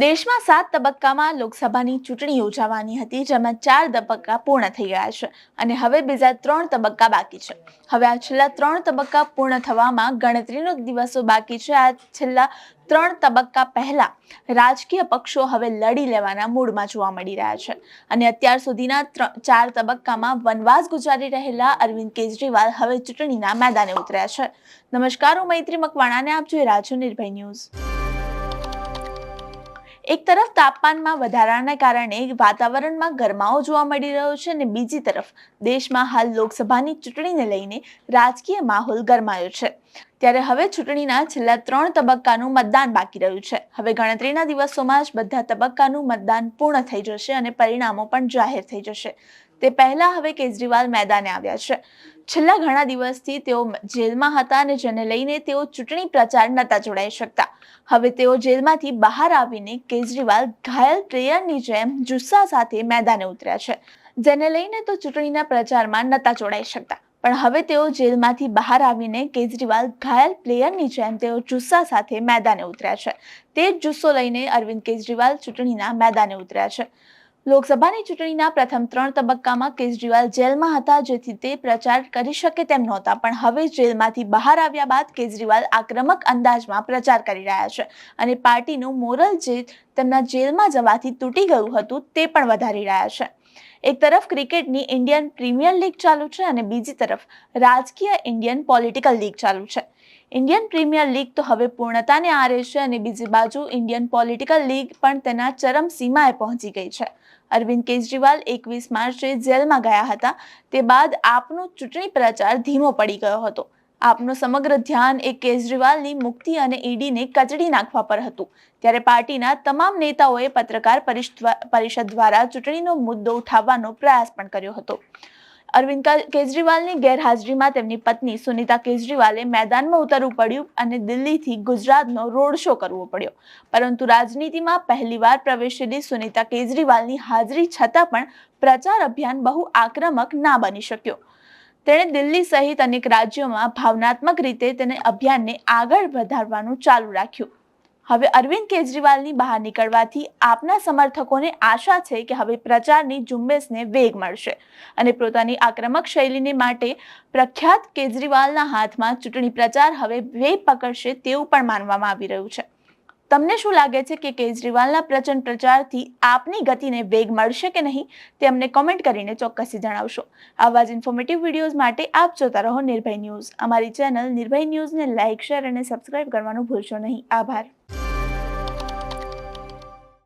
દેશમાં સાત તબક્કામાં લોકસભાની ચૂંટણી યોજાવાની હતી, જેમાં ચાર તબક્કા પૂર્ણ થઈ ગયા છે અને હવે બીજા ત્રણ તબક્કા બાકી છે. હવે આ છેલ્લા ત્રણ તબક્કા પૂર્ણ થવામાં ગણતરીનો દિવસો બાકી છે. આ છેલ્લા ત્રણ તબક્કા પહેલા રાજકીય પક્ષો હવે લડી લેવાના મૂડમાં જોવા મળી રહ્યા છે. અને અત્યાર સુધીના ચાર તબક્કામાં વનવાસ ગુજારી રહેલા અરવિંદ કેજરીવાલ હવે ચૂંટણીના મેદાને ઉતર્યા છે. નમસ્કાર, હું મૈત્રી મકવાણાને, આપ જોઈ રહ્યા છો નિર્ભય ન્યૂઝ. એક તરફ તાપમાનમાં વધારાના કારણે વાતાવરણમાં ગરમાવો જોવા મળી રહ્યો છે અને બીજી તરફ દેશમાં હાલ લોકસભાની ચૂંટણીને લઈને રાજકીય માહોલ ગરમાયો છે. ત્યારે હવે ચૂંટણીના છેલ્લા ત્રણ તબક્કાનું મતદાન બાકી રહ્યું છે. હવે ગણતરીના દિવસોમાં જ બધા તબક્કાનું મતદાન પૂર્ણ થઈ જશે અને પરિણામો પણ જાહેર થઈ જશે. તે પહેલા હવે કેજરીવાલ મેદાને આવ્યા છે. છેલ્લા ઘણા દિવસથી તેઓ જેલમાં હતા અને જેને લઈને તેઓ ચૂંટણી પ્રચાર નહોતા જોડાઈ શકતા. હવે તેઓ જેલમાંથી બહાર આવીને કેજરીવાલ ઘાયલ પ્લેયરની જેમ જુસ્સા સાથે મેદાને ઉતર્યા છે. જેને લઈને તો ચૂંટણીના પ્રચારમાં નહોતા જોડાઈ શકતા. પણ હવે તેઓ જેલમાંથી બહાર આવીને કેજરીવાલ ઘાયલ પ્લેયરની જેમ તેઓ જુસ્સા સાથે મેદાને ઉતર્યા છે. તે જ જુસ્સો લઈને અરવિંદ કેજરીવાલ ચૂંટણીના મેદાને ઉતર્યા છે. લોકસભાની ચૂંટણીના પ્રથમ ત્રણ તબક્કામાં કેજરીવાલ જેલમાં હતા, જેથી તે પ્રચાર કરી શકે તેમ નહોતા. પણ હવે જેલમાંથી બહાર આવ્યા બાદ કેજરીવાલ આક્રમક અંદાજમાં પ્રચાર કરી રહ્યા છે અને પાર્ટીનું મોરલ જે તેમના જેલમાં જવાથી તૂટી ગયું હતું તે પણ વધારી રહ્યા છે. એક તરફ ક્રિકેટની ઇન્ડિયન પ્રીમિયર લીગ ચાલુ છે અને બીજી તરફ રાજકીય ઇન્ડિયન પોલિટિકલ લીગ ચાલુ છે. ઇન્ડિયન પ્રીમિયર લીગ તો હવે પૂર્ણતાને આરે છે અને બીજી બાજુ ઇન્ડિયન પોલિટિકલ લીગ પણ તેના ચરમ સીમાએ પહોંચી ગઈ છે. અરવિંદ કેજરીવાલ એકવીસ માર્ચે જેલમાં ગયા હતા. તે બાદ આપનો ચૂંટણી પ્રચાર ધીમો પડી ગયો હતો. આપનું સમગ્ર ધ્યાન એ કેજરીવાલની મુક્તિ અને ઈડીને કચડી નાખવા પર હતું. ત્યારે પાર્ટીના તમામ નેતાઓએ પત્રકાર પરિષદ દ્વારા ચૂંટણીનો મુદ્દો ઉઠાવવાનો પ્રયાસ પણ કર્યો હતો. અરવિંદ કેજરીવાલની ગેરહાજરીમાં તેમની પત્ની સુનિતા કેજરીવાલે મેદાનમાં ઉતરવું પડ્યું અને દિલ્હીથી ગુજરાતનો રોડ શો કરવો પડ્યો. પરંતુ રાજનીતિમાં પહેલીવાર પ્રવેશેલી સુનિતા કેજરીવાલની હાજરી છતાં પણ પ્રચાર અભિયાન બહુ આક્રમક ના બની શક્યો. તેણે દિલ્હી સહિત અનેક રાજ્યોમાં ભાવનાત્મક રીતે તેને અભિયાનને આગળ વધારવાનું ચાલુ રાખ્યું. હવે અરવિંદ કેજરીવાલની બહાર નીકળવાથી આપના સમર્થકોને આશા છે કે હવે પ્રચારની ઝુંબેશને વેગ મળશે અને પોતાની આક્રમક શૈલીને માટે પ્રખ્યાત કેજરીવાલના હાથમાં ચૂંટણી પ્રચાર હવે વેગ પકડશે તેવું પણ માનવામાં આવી રહ્યું છે. તમને શું લાગે છે કે કેજરીવાલના પ્રચંડ પ્રચારથી આપની ગતિને વેગ મળશે કે નહીં? તે અમને કોમેન્ટ કરીને ચોક્કસથી જણાવશો. આવા જ ઇન્ફોર્મેટિવ વિડીયોઝ માટે આપ જોતા રહો નિર્ભય ન્યૂઝ. અમારી ચેનલ નિર્ભય ન્યૂઝને લાઇક શેર અને સબસ્ક્રાઇબ કરવાનું ભૂલશો નહીં. આભાર.